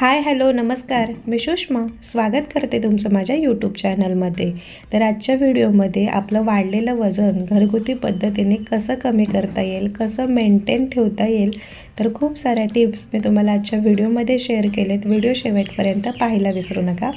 Hi hello नमस्कार. मी सुषमा. स्वागत करते तुमचं माझ्या यूट्यूब चॅनलमध्ये तर आजच्या व्हिडिओमध्ये आपलं वाढलेलं वजन घरगुती पद्धतीने कसं कमी करता येईल कसं मेंटेन ठेवता येईल तर खूप साऱ्या टिप्स मी तुम्हाला आजच्या व्हिडिओमध्ये शेअर केलेत. व्हिडिओ शेवटपर्यंत पाहायला विसरू नका.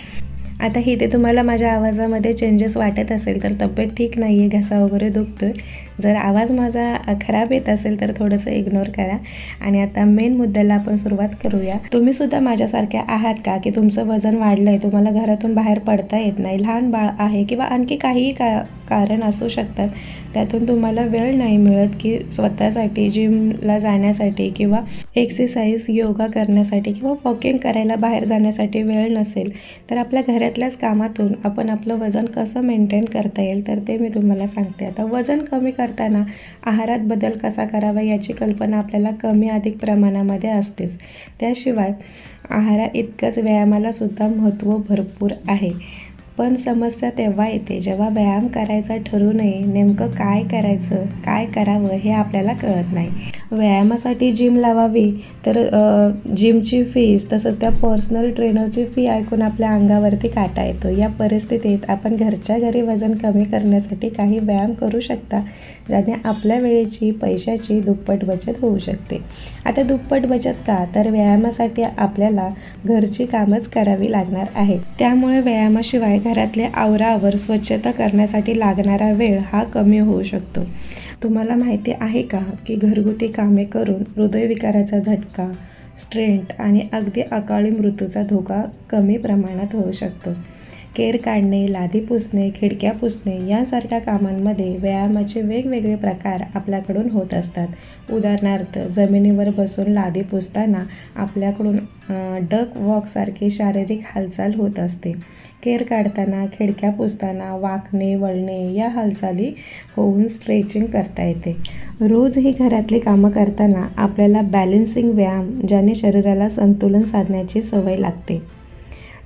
आता इथे तुम्हाला माझ्या आवाजामध्ये चेंजेस वाटत असेल तर तब्येत ठीक नाही आहे घसा वगैरे दुखतो आहे जर आवाज माझा खराब येत असेल तर थोडंसं इग्नोर करा. आणि आता मेन मुद्द्याला आपण सुरुवात करूया. तुम्ही सुद्धा माझ्यासारख्या आहात का? की तुमचं वजन वाढलं आहे तुम्हाला घरातून बाहेर पडता येत नाही लहान बाळ आहे किंवा आणखी काहीही का कारण असू शकतात त्यातून तुम्हाला वेळ नाही मिळत की स्वतःसाठी जिमला जाण्यासाठी किंवा एक्सरसाइज योगा करण्यासाठी किंवा वॉकिंग करायला बाहेर जाण्यासाठी वेळ नसेल तर आपल्या घरात घरातल्याच कामातून आपण आपलं वजन कसं मेंटेन करता येईल तर ते मी तुम्हाला सांगते. आता वजन कमी करताना आहारात बदल कसा करावा याची कल्पना आपल्याला कमी अधिक प्रमाणामध्ये असतेच. त्याशिवाय आहारा इतकंच व्यायामालासुद्धा महत्त्व भरपूर आहे. पण समस्या तेव्हा येते जेव्हा व्यायाम करायचा ठरू नये नेमकं काय करायचं काय करावं हे आपल्याला कळत नाही. व्यायामासाठी जिम लावावी तर जिमची फीज तसंच त्या पर्सनल ट्रेनरची फी ऐकून आपल्या अंगावरती काटा येतो. या परिस्थितीत आपण घरच्या घरी वजन कमी करण्यासाठी काही व्यायाम करू शकता ज्याने आपल्या वेळेची पैशाची दुप्पट बचत होऊ शकते. आता दुप्पट बचत का? तर व्यायामासाठी आपल्याला घरची कामच करावी लागणार आहेत त्यामुळे व्यायामाशिवाय घरातले आवरावर स्वच्छता करण्यासाठी लागणारा वेळ हा कमी होऊ शकतो. तुम्हाला माहिती आहे का की घरगुती कामे करून हृदयविकाराचा झटका स्ट्रेंट आणि अगदी अकाळी मृत्यूचा धोका कमी प्रमाणात होऊ शकतो. केर काढणे लादी पुसणे खिडक्या पुसणे यासारख्या कामांमध्ये व्यायामाचे वेगवेगळे प्रकार आपल्याकडून होत असतात. उदाहरणार्थ जमिनीवर बसून लादी पुसताना आपल्याकडून डक वॉकसारखी शारीरिक हालचाल होत असते. केर काढताना खिडक्या पुसताना वाकणे वळणे या हालचाली होऊन स्ट्रेचिंग करता येते. रोज ही घरातली कामं करताना आपल्याला बॅलेन्सिंग व्यायाम ज्याने शरीराला संतुलन साधण्याची सवय लागते.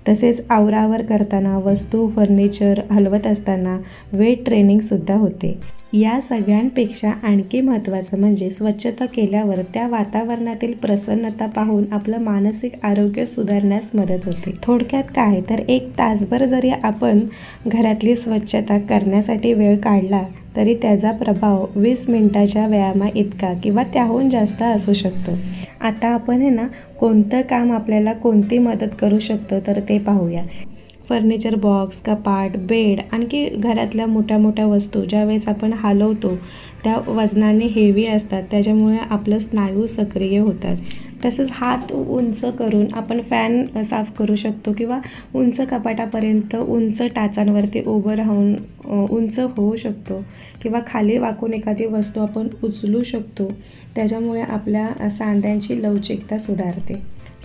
तसेच आवरावर करताना वस्तू फर्निचर हलवत असताना वेट ट्रेनिंगसुद्धा होते. या सगळ्यांपेक्षा आणखी महत्त्वाचं म्हणजे स्वच्छता केल्यावर त्या वातावरणातील प्रसन्नता पाहून आपलं मानसिक आरोग्य सुधारण्यास मदत होते. थोडक्यात काय? तर एक तासभर जरी आपण घरातली स्वच्छता करण्यासाठी वेळ काढला तरी त्याचा प्रभाव वीस मिनिटाच्या व्यायामा इतका किंवा त्याहून जास्त असू शकतो. आता आपण आहे ना कोणतं काम आपल्याला कोणती मदत करू शकतं तर ते पाहूया. फर्निचर बॉक्स कपाट बेड आणखी घरातल्या मोठ्या मोठ्या वस्तू ज्यावेळेस आपण हलवतो त्या वजनाने हेवी असतात. त्याच्यामुळे आपलं स्नायू सक्रिय होतात. तसंच हात उंच करून आपण फॅन साफ करू शकतो किंवा उंच कपाटापर्यंत उंच टाचांवरती उभं राहून उंच होऊ शकतो किंवा खाली वाकून एखादी वस्तू आपण उचलू शकतो. त्याच्यामुळे आपल्या सांध्यांची लवचिकता सुधारते.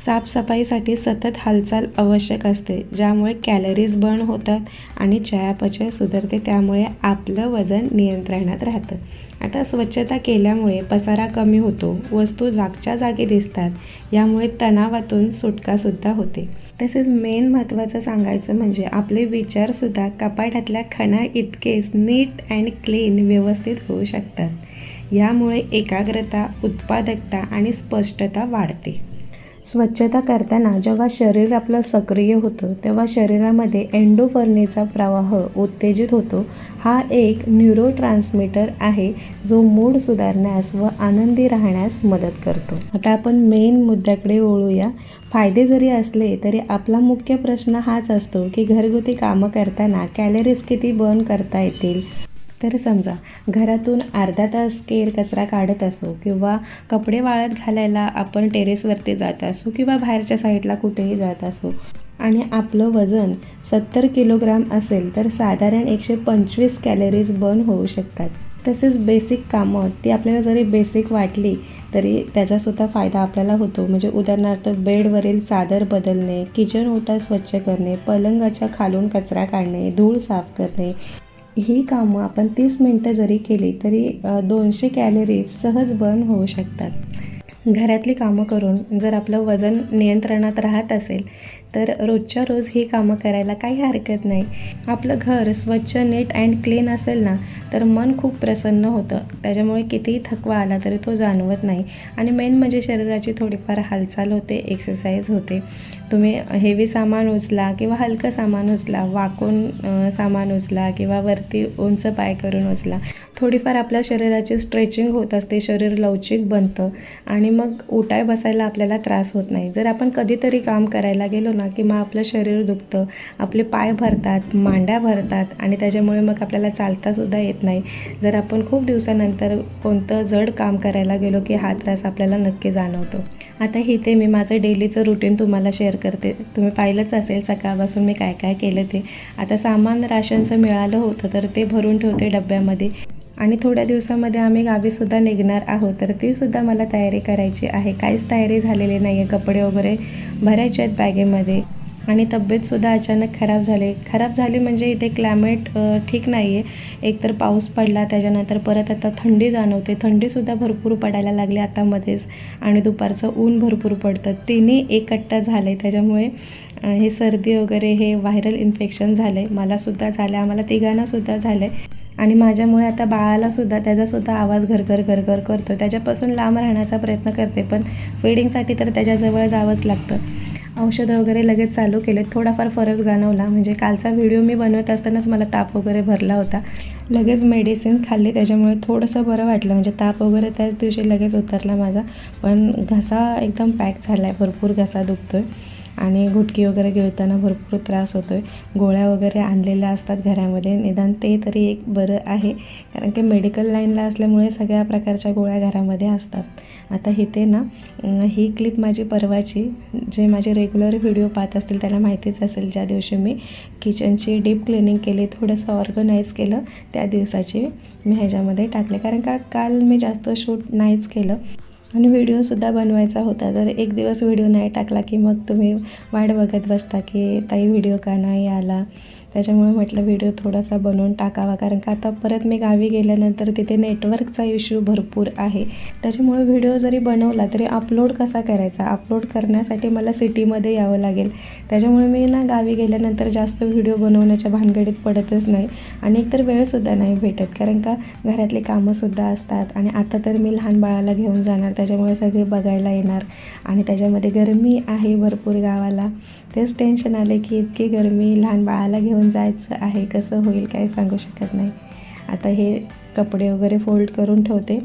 साफसफाईसाठी सतत हालचाल आवश्यक असते ज्यामुळे कॅलरीज बर्न होतात आणि चयापचय सुधारते. त्यामुळे आपलं वजन नियंत्रणात राहतं. आता स्वच्छता केल्यामुळे पसारा कमी होतो वस्तू जागच्या जागी दिसतात यामुळे तणावातून सुटकासुद्धा होते. तसेच मेन महत्त्वाचं सांगायचं म्हणजे आपले विचारसुद्धा कपाटातल्या खणा इतकेच नीट अँड क्लीन व्यवस्थित होऊ शकतात. यामुळे एकाग्रता उत्पादकता आणि स्पष्टता वाढते. स्वच्छता करताना जेव्हा शरीर आपलं सक्रिय होतं तेव्हा शरीरामध्ये एंडोफर्नीचा प्रवाह उत्तेजित होतो. हा एक न्यूरो ट्रान्समीटर आहे जो मूड सुधारण्यास व आनंदी राहण्यास मदत करतो. आता आपण मेन मुद्द्याकडे वळूया. फायदे जरी असले तरी आपला मुख्य प्रश्न हाच असतो की घरगुती कामं करताना कॅलरीज किती बर्न करता येतील? तर समजा घरातून अर्धा तास केर कचरा काढत असो किंवा कपडे वाळत घालायला आपण टेरेसवरती जात असो किंवा बाहेरच्या साईडला कुठेही जात असो आणि आपलं वजन सत्तर किलोग्राम असेल तर साधारण एकशे पंचवीस कॅलरीज बर्न होऊ शकतात. तसेच बेसिक कामं ती आपल्याला जरी बेसिक वाटली तरी त्याचासुद्धा फायदा आपल्याला होतो. म्हणजे उदाहरणार्थ बेडवरील चादर बदलणे किचन ओटा स्वच्छ करणे पलंगाच्या खालून कचरा काढणे धूळ साफ करणे ही कामं आपण तीस मिनटं जरी केली तरी दोनशे कॅलरीज सहज बर्न होऊ शकतात. घरातली कामं करून जर आपलं वजन नियंत्रणात राहत असेल तर रोजच्या रोज ही कामं करायला काही हरकत नाही. आपलं घर स्वच्छ नीट अँड क्लीन असेल ना तर मन खूप प्रसन्न होतं. त्याच्यामुळे कितीही थकवा आला तरी तो जाणवत नाही. आणि मेन म्हणजे शरीराची थोडीफार हालचाल होते एक्सरसाइज होते. तुम्ही हेवी सामान उचला किंवा हलकं सामान उचला वाकून सामान उचला किंवा वरती उंच पाय करून उचला. थोडीफार आपल्या शरीराची स्ट्रेचिंग होत असते शरीर लवचिक बनतं आणि मग उठाय बसायला आपल्याला त्रास होत नाही. जर आपण कधीतरी काम करायला गेलो ना की मग आपलं शरीर दुखतं आपले पाय भरतात मांड्या भरतात आणि त्याच्यामुळे मग आपल्याला चालतासुद्धा येत नाही. जर आपण खूप दिवसानंतर कोणतं जड काम करायला गेलो की हा त्रास आपल्याला नक्की जाणवतो. आता इथे मी माझं डेलीचं रुटीन तुम्हाला शेअर करते. तुम्ही पाहिलंच असेल सकाळपासून मी काय काय केलं ते. आता सामान राशनचं मिळालं होतं तर ते भरून ठेवते डब्यामध्ये. आणि थोड्या दिवसामध्ये आम्ही गावीसुद्धा निघणार आहोत तर तीसुद्धा मला तयारी करायची आहे. काहीच तयारी झालेली नाही आहे कपडे वगैरे भरायचे आहेत बॅगेमध्ये. आणि तब्येतसुद्धा अचानक खराब झाली. खराब झाली म्हणजे इथे क्लायमेट ठीक नाही आहे एकतर पाऊस पडला त्याच्यानंतर परत आता थंडी जाणवते. थंडीसुद्धा भरपूर पडायला लागली आता मध्येच. आणि दुपारचं ऊन भरपूर पडतं. तिन्ही एकट्टा झालं आहे त्याच्यामुळे हे सर्दी वगैरे हे व्हायरल इन्फेक्शन झालं आहे मलासुद्धा झालं आहे आम्हाला तिघांनासुद्धा झालं आहे आणि माझ्यामुळे आता बाळालासुद्धा त्याचासुद्धा आवाज घरघर घरघर करतो त्याच्यापासून लांब राहण्याचा प्रयत्न करते. पण फिडिंगसाठी तर त्याच्याजवळ जावंच लागतं. औषधं वगैरे लगेच चालू केले थोडाफार फरक जाणवला. म्हणजे कालचा व्हिडिओ मी बनवत असतानाच मला ताप वगैरे भरला होता. लगेच मेडिसिन खाल्ली. त्याच्यामुळे थोडंसं बरं वाटलं. म्हणजे ताप वगैरे त्याच दिवशी लगेच उतरला माझा. पण घसा एकदम पॅक झाला आहे भरपूर घसा दुखतो आहे आणि घुटकी वगैरे गिळताना भरपूर त्रास होतो आहे गोळ्या वगैरे आणलेल्या असतात घरामध्ये. निदान ते तरी एक बरं आहे. कारण की मेडिकल लाईनला असल्यामुळे सगळ्या प्रकारच्या गोळ्या घरामध्ये असतात. आता इथे ना ही क्लिप माझी परवाची जे माझे रेग्युलर व्हिडिओ पाहत असतील त्याला माहितीच असेल ज्या दिवशी मी किचनची डीप क्लिनिंग केली थोडंसं ऑर्गनाईज केलं त्या दिवसाची मी ह्याच्यामध्ये टाकले. कारण का काल मी जास्त शूट नाहीच केलं. आणि व्हिडिओसुद्धा बनवायचा होता. जर एक दिवस व्हिडिओ नाही टाकला की मग तुम्ही वाट बघत बसता की ताई व्हिडिओ का नाही आला? त्याच्यामुळे म्हटलं व्हिडिओ थोडासा बनवून टाकावा. कारण का आता परत मी गावी गेल्यानंतर तिथे नेटवर्कचा इश्यू भरपूर आहे. त्याच्यामुळे व्हिडिओ जरी बनवला तरी अपलोड कसा करायचा? अपलोड करण्यासाठी मला सिटीमध्ये यावं लागेल. त्याच्यामुळे मी ना गावी गेल्यानंतर जास्त व्हिडिओ बनवण्याच्या भानगडीत पडतच नाही. आणि एकतर वेळसुद्धा नाही भेटत. कारण का घरातली कामंसुद्धा असतात. आणि आता तर मी लहान बाळाला घेऊन जाणार. त्याच्यामुळे सगळे बघायला येणार. आणि त्याच्यामध्ये गरमी आहे भरपूर गावाला. तेच टेन्शन आले की इतकी गरमी लहान बाळाला घेऊन जायचं आहे कसं होईल काय सांगू शकत नाही. आता हे कपडे वगैरे फोल्ड करून ठेवते.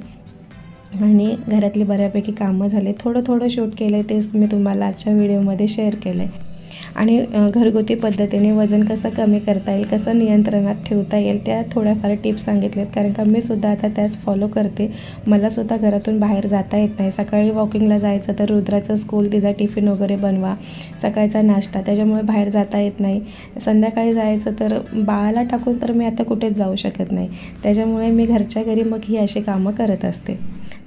आणि घरातली बऱ्यापैकी कामं झाले. थोडं थोडं शूट केलं आहे तेच मी तुम्हाला आजच्या व्हिडिओमध्ये शेअर केलं आहे आणि घरगुती पद्धतीने वजन कसं कमी करता येईल कसं नियंत्रणात ठेवता येईल त्या थोड्याफार टिप्स सांगितल्यात कारण का मी सुद्धा आता त्याच फॉलो करते. मला सुद्धा घरातून बाहेर जाता येत नाही. सकाळी वॉकिंगला जायचं तर रुद्राचं स्कूल तिचा टिफिन वगैरे बनवा. सकाळचा नाश्ता त्याच्यामुळे बाहेर जाता येत नाही. संध्याकाळी जायचं तर बाळाला टाकून तर मी आता कुठेच जाऊ शकत नाही. त्याच्यामुळे मी घरच्या घरी मग ही अशी कामं करत असते.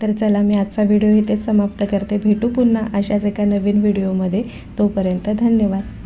तर चला मी आजचा व्हिडिओ इथेच समाप्त करते. भेटू पुन्हा अशाच एका नवीन व्हिडिओमध्ये तोपर्यंत धन्यवाद.